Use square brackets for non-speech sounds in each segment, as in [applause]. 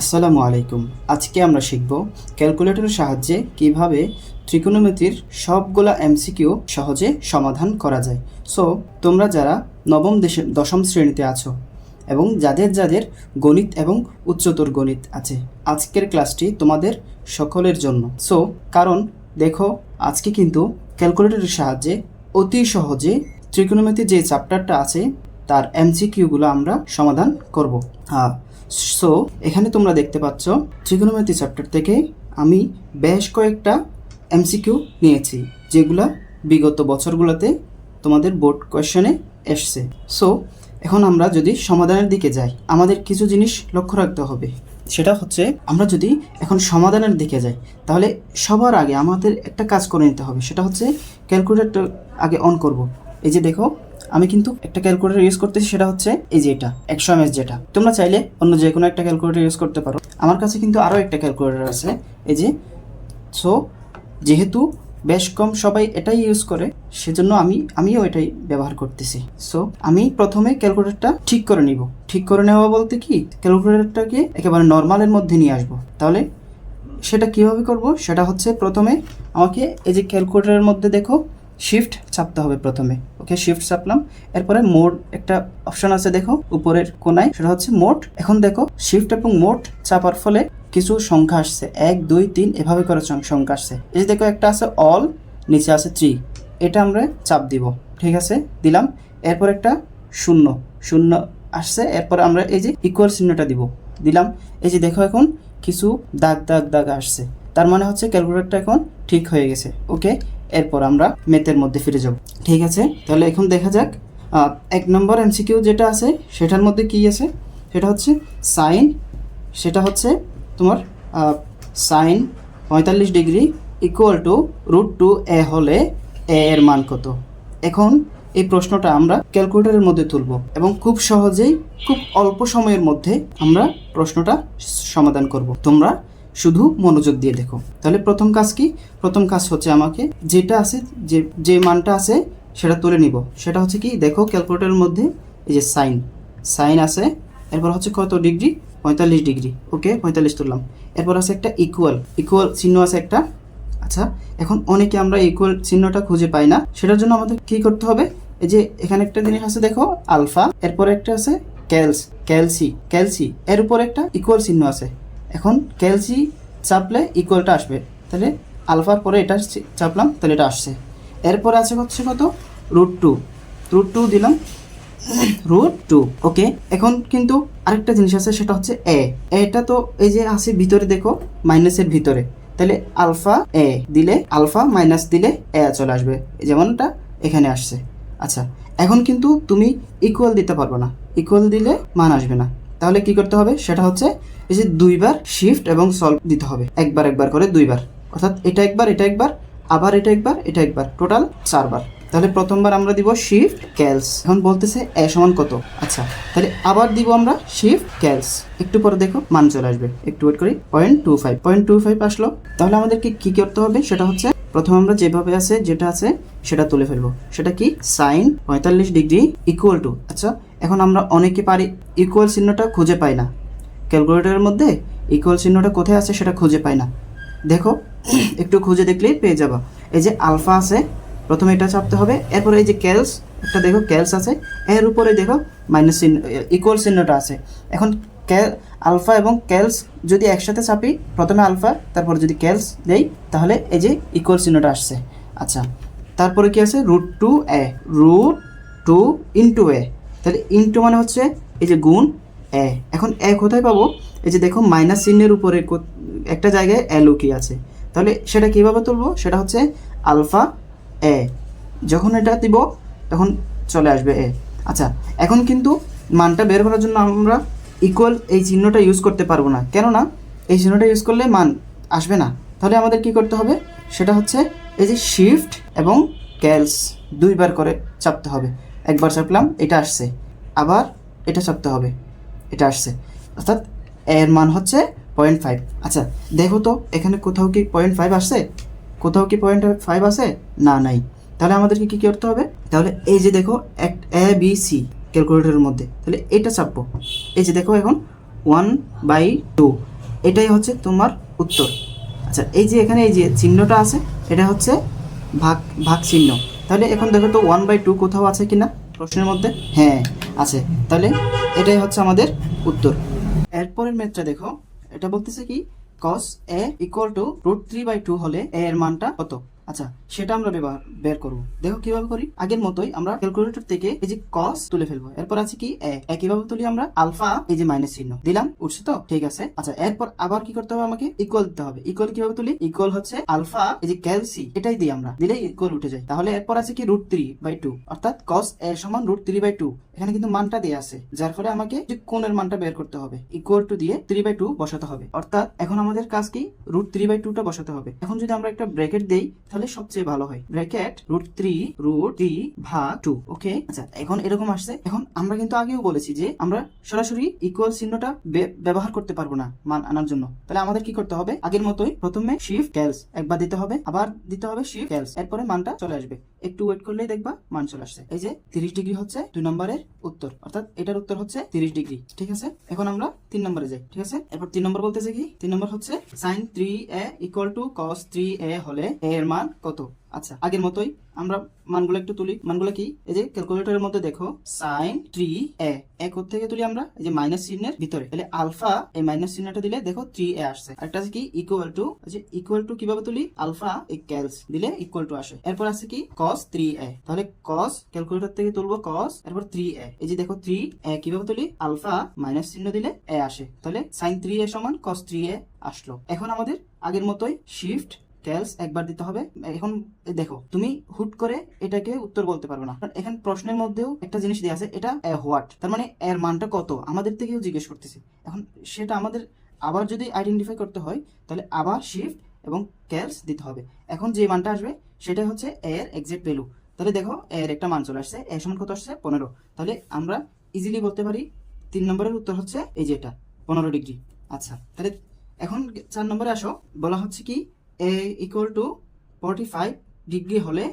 আসসালামু আলাইকুম। আজকে আমরা শিখব ক্যালকুলেটরের সাহায্যে কীভাবে ত্রিকোণমিতির সবগুলা এমসিকিউ সহজে সমাধান করা যায়। সো তোমরা যারা নবম দেশে দশম শ্রেণীতে আছো এবং যাদের যাদের গণিত এবং উচ্চতর গণিত আছে, আজকের ক্লাসটি তোমাদের সকলের জন্য। সো কারণ দেখো, আজকে কিন্তু ক্যালকুলেটরের সাহায্যে অতি সহজে ত্রিকোণমিতির যে চ্যাপ্টারটা আছে, তার এমসিকিউগুলো আমরা সমাধান করব। হ্যাঁ সো এখানে তোমরা দেখতে পাচ্ছ ত্রিকোণমিতি চ্যাপ্টার থেকে আমি বেশ কয়েকটা এমসিকিউ নিয়েছি, যেগুলা বিগত বছরগুলোতে তোমাদের বোর্ড কোয়েশনে এসছে। সো এখন আমরা যদি সমাধানের দিকে যাই, আমাদের কিছু জিনিস লক্ষ্য রাখতে হবে। সেটা হচ্ছে, আমরা যদি এখন সমাধানের দিকে যাই, তাহলে সবার আগে আমাদের একটা কাজ করে নিতে হবে, সেটা হচ্ছে ক্যালকুলেটর আগে অন করব। এই যে দেখো আমি কিন্তু একটা ক্যালকুলেটর ইউজ করতেছি, সেটা হচ্ছে এই যে এটা, একশো এমএস যেটা। তোমরা চাইলে অন্য যে কোনো একটা ক্যালকুলেটর ইউজ করতে পারো। আমার কাছে কিন্তু আরও একটা ক্যালকুলেটর আছে, এই যে সো যেহেতু বেশ কম সবাই এটাই ইউজ করে, সেজন্য আমি, আমিও এটাই ব্যবহার করতেছি। সো আমি প্রথমে ক্যালকুলেটরটা ঠিক করে নিব। ঠিক করে নেওয়া বলতে কি ক্যালকুলেটরটাকে একেবারে নর্মালের মধ্যে নিয়ে আসব। তাহলে সেটা কীভাবে করব? সেটা হচ্ছে প্রথমে আমাকে এই যে ক্যালকুলেটরের মধ্যে দেখো শিফট চাপতে হবে প্রথমে ওকে শিফট চাপলাম, এরপরে মোড একটা অপশন আছে দেখো, উপরের কোনায়, সেটা হচ্ছে মোড এখন দেখো শিফট এবং মোড চাপার ফলে কিছু সংখ্যা আসছে। এক, দুই, তিন, এভাবে করে সংখ্যা আসছে। এই যে দেখো একটা আছে অল নিচে আছে থ্রি এটা আমরা চাপ দিব, ঠিক আছে? দিলাম, এরপর একটা শূন্য। শূন্য আসছে, এরপর আমরা এই যে ইকুয়াল চিহ্নটা দিব। দিলাম, এই যে দেখো এখন কিছু দাগ দাগ দাগ আসছে। তার মানে হচ্ছে ক্যালকুলেটরটা এখন ঠিক হয়ে গেছে ওকে এরপর আমরা মেথের মধ্যে ফিরে যাব। ঠিক আছে? তাহলে এখন দেখা যাক এক নম্বর এমসিকিউ যেটা আছে, সেটার মধ্যে কি আছে? সেটা হচ্ছে সাইন, সেটা হচ্ছে তোমার সাইন পঁয়তাল্লিশ degree equal to root two A হলে এ এর মান কত? এখন এই প্রশ্নটা আমরা ক্যালকুলেটরের মধ্যে তুলব এবং খুব সহজেই, খুব অল্প সময়ের মধ্যে আমরা প্রশ্নটা সমাধান করব। তোমরা শুধু মনোযোগ দিয়ে দেখো। তাহলে প্রথম কাজ কি? প্রথম কাজ হচ্ছে আমাকে যেটা আছে, যে যে মানটা আছে, সেটা তুলে নিব। সেটা হচ্ছে কি? দেখো ক্যালকুলেটরের মধ্যে এই যে সাইন সাইন আছে, এরপর হচ্ছে কত ডিগ্রি? পঁয়তাল্লিশ ডিগ্রি। ওকে, পঁয়তাল্লিশ তুললাম। এরপর আছে একটা ইকুয়াল ইকুয়াল চিহ্ন আছে একটা। আচ্ছা এখন অনেকে আমরা ইকুয়াল চিহ্নটা খুঁজে পাই না। সেটার জন্য আমাদের কি করতে হবে? এই যে এখানে একটা জিনিস আছে, দেখো আলফা এরপর একটা আছে ক্যালস ক্যালসি ক্যালসি এর উপর একটা ইকুয়াল চিহ্ন আছে। এখন ক্যালসি চাপলে ইকুয়ালটা আসবে। তাহলে আলফার পরে এটা চাপলাম, তাহলে এটা আসছে। এরপর আছে হচ্ছে কত? রুট টু রুট টু দিলাম। রুট টু ওকে এখন কিন্তু আরেকটা জিনিস আছে, সেটা হচ্ছে এ এটা তো এই যে আছে ভিতরে, দেখো মাইনাসের ভিতরে। তাহলে আলফা এ দিলে, আলফা মাইনাস দিলে এ চলে আসবে। যেমনটা এখানে আসছে। আচ্ছা এখন কিন্তু তুমি ইকুয়াল দিতে পারবে না। ইকুয়াল দিলে মান আসবে না। তাহলে কি করতে হবে? সেটা হচ্ছে এই যে দুইবার শিফট এবং সলভ দিতে হবে। একবার একবার করে দুইবার। অর্থাৎ এটা একবার এটা একবার, আবার এটা একবার এটা একবার। টোটাল চারবার। তাহলে প্রথমবার আমরা দিব শিফট ক্যালস এখন বলতেছে এ সমান কত? আচ্ছা তাহলে আবার দিব আমরা শিফট ক্যালস একটু পরে দেখো, মান চলে আসবে। একটু ওয়েট করি। Point two five point two five আসলো। তাহলে আমাদেরকে কি করতে হবে? সেটা হচ্ছে প্রথম আমরা যেভাবে আছে, যেটা আছে, সেটা তুলে ফেলব। সেটা কি? সাইন পঁয়তাল্লিশ ডিগ্রি ইকুয়াল টু আচ্ছা এখন আমরা অনেকে পারি ইকুয়াল চিহ্নটা খুঁজে পাই না। ক্যালকুলেটরের মধ্যে ইকুয়াল চিহ্নটা কোথায় আছে সেটা খুঁজে পাই না। দেখো, [clears throat] একটু খুঁজে দেখলেই পেয়ে যাবা। এই যে আলফা আছে, প্রথমে এটা চাপতে হবে, এরপরে এই যে ক্যালস একটা দেখো ক্যালস আছে, এর উপরে দেখো মাইনাস চিহ্ন ইকুয়াল চিহ্নটা আছে। এখন ক্যাল আলফা এবং ক্যালস যদি একসাথে চাপি, প্রথমে আলফা তারপর যদি ক্যালস দেই, তাহলে এই যে ইকুয়াল চিহ্নটা আসছে। আচ্ছা তারপরে কি আছে? Root two A root two into A তাহলে ইন্টু মানে হচ্ছে এই যে গুণ এ। এখন এ কোথায় পাবো? এই যে দেখো মাইনাস চিহ্নের উপরে একটা জায়গায় এ লুকিয়ে আছে। তাহলে সেটা কীভাবে তুলবো? সেটা হচ্ছে আলফা এ। যখন এটা দিব, তখন চলে আসবে এ। আচ্ছা এখন কিন্তু মানটা বের করার জন্য আমরা ইকুয়াল এই চিহ্নটা ইউজ করতে পারব না। কেননা এই চিহ্নটা ইউজ করলে মান আসবে না। তাহলে আমাদের কি করতে হবে? সেটা হচ্ছে এই যে শিফট এবং ক্যালস দুইবার করে চাপতে হবে। একবার চাপলাম এটা আসছে। আবার এটা চাপতে হবে, এটা আসছে। অর্থাৎ এর মান হচ্ছে পয়েন্ট ফাইভ আচ্ছা দেখো তো, এখানে কোথাও কি পয়েন্ট ফাইভ আসছে? কোথাও কি পয়েন্ট ফাইভ আছে? না, নাই। তাহলে আমাদেরকে কী করতে হবে? তাহলে এই যে দেখো, এক এ বি সি ক্যালকুলেটরের মধ্যে, তাহলে এটা চাপবো এই যে দেখো এখন ওয়ান বাই টু এটাই হচ্ছে তোমার উত্তর। আচ্ছা এই যে এখানে এই যে চিহ্নটা আছে, এটা হচ্ছে ভাগ ভাগ চিহ্ন তাহলে এখন দেখো তো ওয়ান বাই টু কোথাও আছে কিনা প্রশ্নের মধ্যে? হ্যাঁ আছে। তাহলে এটাই হচ্ছে আমাদের উত্তর। এরপরের ম্যাথটা দেখো। এটা বলতেছে কি cos A equal to root three by two হলে এ এর মানটা কত? আচ্ছা সেটা আমরা ব্যবহার বের করব। দেখো কীভাবে করি? আগের মতোই আমরা ক্যালকুলেটর থেকে এই যে cos তুলে ফেলব। এরপর আছে কি? কীভাবে তুলি আমরা আলফা এই যে মাইনাস চিহ্ন। দিলাম? উঠছে তো? ঠিক আছে। আচ্ছা এরপর আবার কি করতে হবে আমাকে? ইকুয়াল দিতে হবে। ইকুয়াল কীভাবে তুলি? ইকুয়াল হচ্ছে আলফা এই যে ক্যালসি এটাই দিই আমরা। দিলে ইকুয়াল উঠে যায়। তাহলে এরপর আছে কি? রুট থ্রি বাই টু অর্থাৎ কস a সমান রুট থ্রি বাই টু এখানে কিন্তু মানটা দেওয়া আছে, যার ফলে আমাকে যে কোণের মানটা বের করতে হবে ইকুয়াল টু দিয়ে থ্রি বাই টু বসাতে হবে। অর্থাৎ এখন আমাদের কাজ কি? রুট থ্রি বাই টুটা বসাতে হবে। এখন যদি আমরা একটা ব্র্যাকেট দেই তাহলে সবচেয়ে ভালো হয়। Bracket, root three root three ভাগ টু ওকে আচ্ছা এখন এরকম আসছে। এখন আমরা কিন্তু আগেও বলেছি যে আমরা সরাসরি ইকুয়াল চিহ্নটা ব্যবহার করতে পারব না মান আনার জন্য। তাহলে আমাদের কি করতে হবে? আগের মতোই প্রথমে শিফট ক্যালস একবার দিতে হবে, আবার দিতে হবে শিফট ক্যালস এরপরে মানটা চলে আসবে। একটু ওয়েট করলেই দেখবা মান চলে আসছে। এই যে তিরিশ ডিগ্রি হচ্ছে দুই নম্বরের উত্তর, অর্থাৎ এটার উত্তর হচ্ছে তিরিশ ডিগ্রি, ঠিক আছে? এখন আমরা তিন নম্বরে যাই, ঠিক আছে? এরপর তিন নম্বর বলতেছে কি? তিন নম্বর হচ্ছে sine three A equal to cos three A হলে এ এর মান কত? আচ্ছা আগের মতোই আমরা মানগুলো একটু তুলি। মানগুলো কি? এই যে ক্যালকুলেটরের মধ্যে দেখো সাইন থ্রি এ এক থেকে তুলি আমরা, এই যে মাইনাস চিহ্নের ভিতরে। তাহলে আলফা এই মাইনাস চিহ্নটা দিলে দেখো থ্রি এ আসছে। একটা আছে কি? ইকুয়াল টু যে ইকুয়াল টু কীভাবে তুলি? আলফা এই ক্যালস দিলে ইকুয়াল টু আসে। এরপর আছে কি? কস থ্রি এ তাহলে কস ক্যালকুলেটর থেকে তুলবো কস এরপর থ্রি এ এই যে দেখো থ্রি এ কীভাবে তুলি? আলফা মাইনাস চিহ্ন দিলে এ আসে। তাহলে সাইন থ্রি এ সমান কস থ্রি এ আসলো। এখন আমাদের আগের মতোই শিফট ক্যালস একবার দিতে হবে। এখন দেখো, তুমি হুট করে এটাকে উত্তর বলতে পারবে না। এখানে প্রশ্নের মধ্যেও একটা জিনিস দেওয়া আছে, এটা হোয়াট তার মানে এর মানটা কত? আমাদের থেকেও জিজ্ঞেস করতেছে। এখন সেটা আমাদের আবার যদি আইডেন্টিফাই করতে হয়, তাহলে আবার শিফট এবং ক্যালস দিতে হবে। এখন যে মানটা আসবে, সেটা হচ্ছে এর এক্সাক্ট ভ্যালু তাহলে দেখো, এর একটা মান চলে আসছে এ সমান কত আসছে? পনেরো। তাহলে আমরা ইজিলি বলতে পারি, তিন নম্বরের উত্তর হচ্ছে এই যে এটা, পনেরো ডিগ্রি। আচ্ছা তাহলে এখন চার নম্বরে আসো। বলা হচ্ছে কি A equal to forty five degree হলে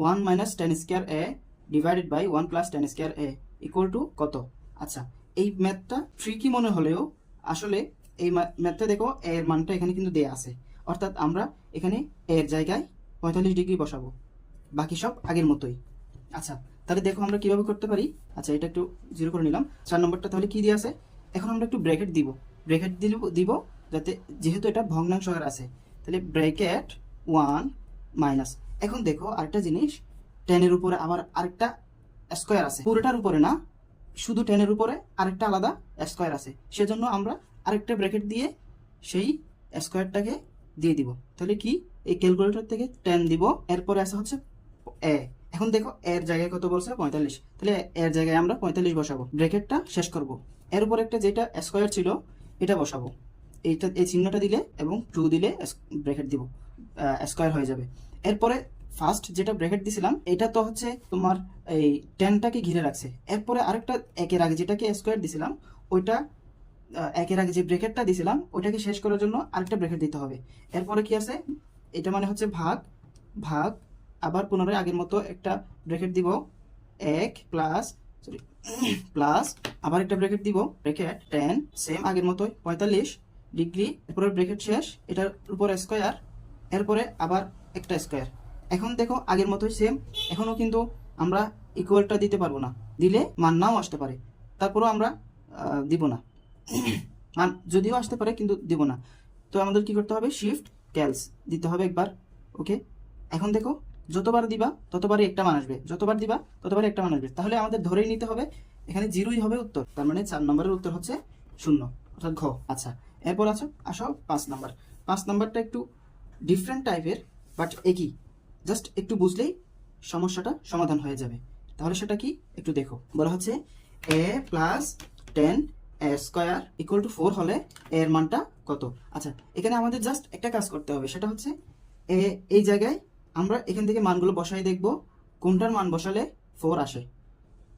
one minus tan square A divided by one plus tan square A equal to কত? আচ্ছা এই ম্যাথটা ট্রিকি মনে হলেও আসলে এই ম্যাথটা দেখো এর মানটা এখানে কিন্তু দেয়া আছে। অর্থাৎ আমরা এখানে এর জায়গায় পঁয়তাল্লিশ ডিগ্রি বসাবো। বাকি সব আগের মতোই। আচ্ছা তাহলে দেখো আমরা কীভাবে করতে পারি? আচ্ছা এটা একটু জিরো করে নিলাম। চার নম্বরটা তাহলে কি দিয়ে আছে? এখন আমরা একটু ব্র্যাকেট দিব। ব্র্যাকেট দিব দিব যাতে যেহেতু এটা ভগ্নাংশ আছে। তাহলে ব্র্যাকেট ওয়ান মাইনাস এখন দেখো আরেকটা জিনিস টেনের উপরে আবার আরেকটা স্কোয়ার আছে। পুরোটার উপরে না, শুধু টেনের উপরে আরেকটা আলাদা স্কোয়ার আছে। সেজন্য আমরা আরেকটা ব্র্যাকেট দিয়ে সেই স্কোয়ারটাকে দিয়ে দিব। তাহলে কি? এই ক্যালকুলেটর থেকে টেন দিব। এরপরে আছে হচ্ছে এ এখন দেখো এর জায়গায় কত বলছে? পঁয়তাল্লিশ। তাহলে এর জায়গায় আমরা পঁয়তাল্লিশ বসাবো। ব্র্যাকেটটা শেষ করব। এর উপর একটা যেটা স্কোয়ার ছিল, এটা বসাবো। এইটা, এই চিহ্নটা দিলে এবং টু দিলে ব্র্যাকেট দিব স্কোয়ার হয়ে যাবে। এরপরে ফার্স্ট যেটা ব্র্যাকেট দিছিলাম, এটা তো হচ্ছে তোমার এই টেনটাকে ঘিরে রাখছে। এরপরে আরেকটা একের আগে যেটাকে স্কোয়ার দিছিলাম, ওইটা একের আগে যে ব্র্যাকেটটা দিছিলাম, ওইটাকে শেষ করার জন্য আরেকটা ব্র্যাকেট দিতে হবে। এরপরে কি আছে? এটা মানে হচ্ছে ভাগ ভাগ, আবার পুনরায় আগের মতো একটা ব্র্যাকেট দিব, এক প্লাস সরি প্লাস আবার একটা ব্র্যাকেট দিব ব্র্যাকেট টেন সেম আগের মতোই, পঁয়তাল্লিশ ডিগ্রি এরপরে ব্র্যাকেট শেষ, এটার উপর স্কোয়ার, এরপরে আবার একটা স্কোয়ার। এখন দেখো, আগের মতোই সেম এখনও কিন্তু আমরা ইকুয়ালটা দিতে পারব না। দিলে মান নাও আসতে পারে। তারপরেও আমরা দিব না। মান যদিও আসতে পারে, কিন্তু দিব না। তো আমাদের কি করতে হবে? শিফট ক্যালস দিতে হবে একবার, ওকে? এখন দেখো, যতবার দিবা, ততবারই একটা মান আসবে। যতবার দিবা, ততবারই একটা মান আসবে। তাহলে আমাদের ধরেই নিতে হবে, এখানে জিরোই হবে উত্তর। তার মানে চার নম্বরের উত্তর হচ্ছে শূন্য, অর্থাৎ ঘ। আচ্ছা এরপর আছো, আসো পাঁচ নাম্বার। পাঁচ নাম্বারটা একটু ডিফারেন্ট টাইপের বাট একই। জাস্ট একটু বুঝলেই সমস্যাটা সমাধান হয়ে যাবে। তাহলে সেটা কি? একটু দেখো। বলা হচ্ছে A plus tan A square equal to four হলে এর মানটা কত? আচ্ছা এখানে আমাদের জাস্ট একটা কাজ করতে হবে। সেটা হচ্ছে এ, এই জায়গায় আমরা এখান থেকে মানগুলো বসাই দেখব, কোনটার মান বসালে ফোর আসে।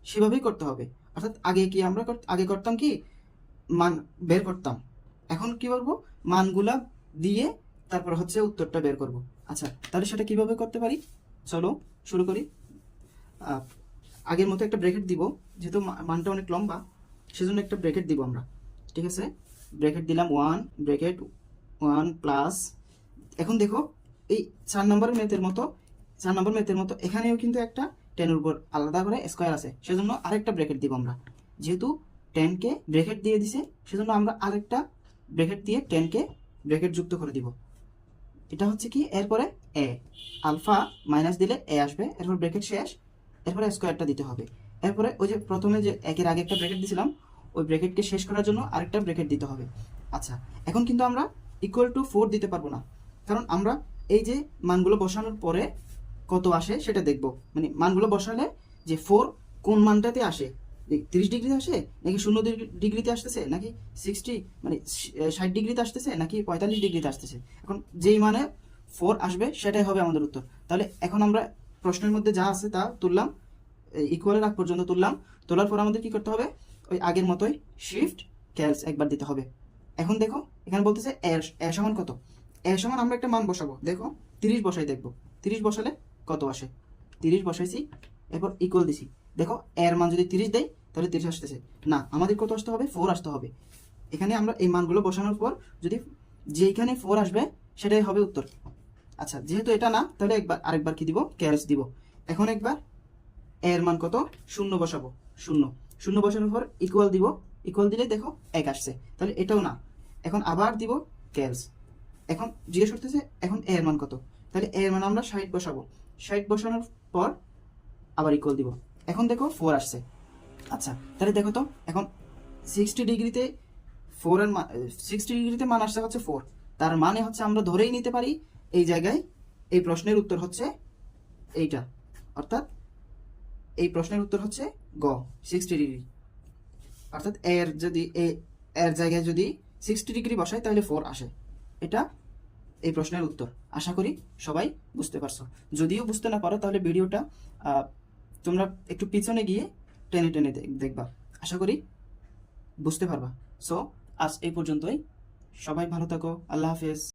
সেভাবেই করতে হবে। অর্থাৎ আগে কি আমরা আগে করতাম কি? মান বের করতাম। এখন কি করব? মানগুলা দিয়ে তারপর হচ্ছে উত্তরটা বের করব। আচ্ছা তাহলে সেটা কীভাবে করতে পারি? চলো, শুরু করি। আগের মতো একটা ব্রেকেট দিব, যেহেতু মানটা অনেক লম্বা, সেজন্য একটা ব্রেকেট দিব আমরা। ঠিক আছে? ব্রেকেট দিলাম ওয়ান, ব্র্যাকেট ওয়ান প্লাস, এখন দেখো, এই চার নম্বর মেথের মতো, চার নম্বর মেথের মতো, এখানেও কিন্তু একটা টেনের উপর আলাদা করে স্কোয়ার আছে, সেজন্য আরেকটা ব্র্যাকেট দিব আমরা। যেহেতু টেনকে ব্র্যাকেট দিয়ে দিছে, সেজন্য আমরা আরেকটা ব্র্যাকেট দিয়ে টেনকে ব্র্যাকেট যুক্ত করে দিব। এটা হচ্ছে কি? এরপরে এ আলফা মাইনাস দিলে এ আসবে, এরপর ব্র্যাকেট শেষ, এরপরে স্কোয়ারটা দিতে হবে। এরপরে ওই যে প্রথমে যে একের আগে একটা ব্র্যাকেট দিয়েছিলাম ওই ব্র্যাকেটকে শেষ করার জন্য আরেকটা ব্র্যাকেট দিতে হবে। আচ্ছা এখন কিন্তু আমরা ইকুয়াল টু ফোর দিতে পারব না। কারণ আমরা এই যে মানগুলো বসানোর পরে কত আসে সেটা দেখব। মানে মানগুলো বসালে যে ফোর কোন মানটাতে আসে? তিরিশ ডিগ্রিতে আসে? নাকি শূন্য ডিগ্রি- ডিগ্রিতে আসতেছে? নাকি সিক্সটি মানে ষাট ডিগ্রিতে আসতেছে? নাকি পঁয়তাল্লিশ ডিগ্রিতে আসতেছে? এখন যেই মানে ফোর আসবে, সেটাই হবে আমাদের উত্তর। তাহলে এখন আমরা প্রশ্নের মধ্যে যা আছে তা তুললাম ইকুয়ালের আগ পর্যন্ত তুললাম। তোলার পর আমাদের কি করতে হবে? ওই আগের মতোই শিফট ক্যালস একবার দিতে হবে। এখন দেখো, এখানে বলতেছে এর সমান কত? এর সমান আমরা একটা মান বসাবো। দেখো, তিরিশ বসাই দেখব। তিরিশ বসালে কত আসে? তিরিশ বসাইছি, এরপর ইকুয়াল দিছি। দেখো, এর মান যদি তিরিশ দেয় তাহলে তিরিশ আসতেছে। না, আমাদের কত আসতে হবে? ফোর আসতে হবে। এখানে আমরা এই মানগুলো বসানোর পর যদি যেখানে ফোর আসবে, সেটাই হবে উত্তর। আচ্ছা যেহেতু এটা না, তাহলে একবার আরেকবার কি দিব? ক্যালস দিব। এখন একবার এর মান কত? শূন্য বসাবো। শূন্য। শূন্য বসানোর পর ইকুয়াল দিব। ইকুয়াল দিলে দেখো এক আসছে। তাহলে এটাও না। এখন আবার দিব ক্যালস এখন জিজ্ঞেস করতেছে, এখন এর মান কত? তাহলে এর মান আমরা ষাট বসাবো। ষাট বসানোর পর আবার ইকুয়াল দিব। এখন দেখো ফোর আসছে। আচ্ছা তাহলে দেখো তো, এখন সিক্সটি ডিগ্রিতে ফোরের সিক্সটি ডিগ্রিতে মান আসছে হচ্ছে ফোর তার মানে হচ্ছে আমরা ধরেই নিতে পারি এই জায়গায় এই প্রশ্নের উত্তর হচ্ছে এইটা। অর্থাৎ এই প্রশ্নের উত্তর হচ্ছে গ সিক্সটি ডিগ্রি। অর্থাৎ এর যদি, এ এর জায়গায় যদি সিক্সটি ডিগ্রি বসায় তাহলে ফোর আসে। এটা এই প্রশ্নের উত্তর। আশা করি সবাই বুঝতে পারছ। যদিও বুঝতে না পারো, তাহলে ভিডিওটা তোমরা একটু পিছনে গিয়ে টেনে টেনে দেখবা। আশা করি বুঝতে পারবা। সো আজ এই পর্যন্তই। সবাই ভালো থাকো। আল্লাহ হাফেজ।